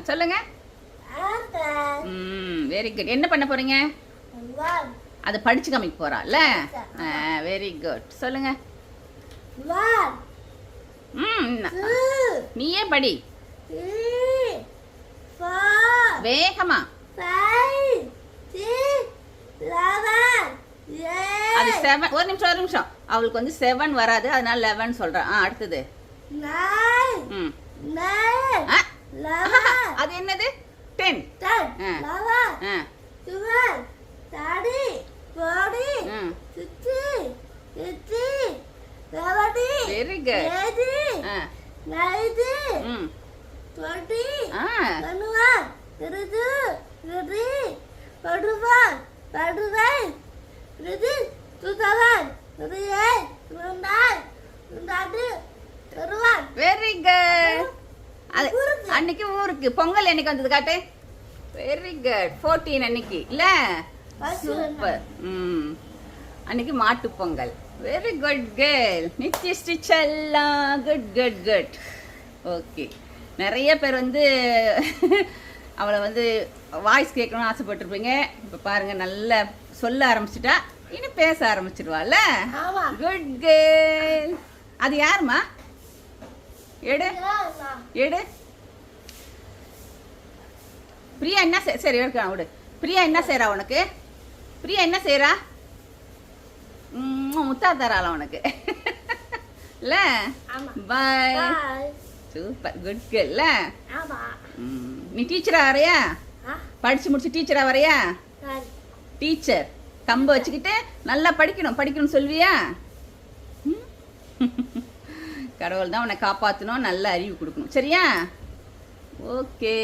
சொல்லுங்க. Very good என்ன பண்ண போறீங்க? அதை படிச்சு காமிக்க போறால வெரி குட் சொல்லுங்க. நீயே படி? வேகமா. அது செவன் ஒரு நிமிஷம் ஒரு நிமிஷம். அவளுக்கு வந்து செவன் வராது. அதனால லெவன் சொல்றேன். அடுத்தது. ம். அது என்னது? டென் தேர்ட்டி ஃபோர்ட்டி ம் sixty fifty seventy very good eighty ஆ. நைன்டி ம். டுவெண்ட்டி ஆ. Twenty one twenty two twenty அன்னைக்கு ஊருக்கு. பொங்கல் என்னைக்கு வந்தது காட்டு? வெரி குட் ஃபோர்டீன் அன்னைக்கு. இல்ல? சூப்பர் ம். அன்னைக்கு மாட்டு Pongal. Very good girl Nithya stitch எல்லாம் குட் குட் குட் ஓகே நிறைய பேர் வந்து அவளை வந்து வாய்ஸ் கேட்கணும்னு ஆசைப்பட்டிருப்பீங்க. இப்போ பாருங்க நல்லா சொல்ல ஆரம்பிச்சிட்டா. இன்னும் பேச ஆரம்பிச்சிருவாள்ல ஆமா. குட் கேர்ள் அது யாருமா எடு. எடு. பிரியா என்ன சரி எடுக்கலாம் விடு. பிரியா என்ன செய்றா உனக்கு? பிரியா என்ன உம், முத்தா தராளா உனக்கு. இல்ல? பாய் சூப்பர் குட் கேர்ல நீ டீச்சரா வரையா? படிச்சு முடிச்சு டீச்சரா வரையா? சரி. டீச்சர் கம்ப வச்சுக்கிட்டு நல்லா படிக்கணும். படிக்கணும் சொல்வியா? கடவுள் தான் உன்னை காப்பாற்றணும் நல்ல அறிவு கொடுக்கணும். சரியா? ஓகே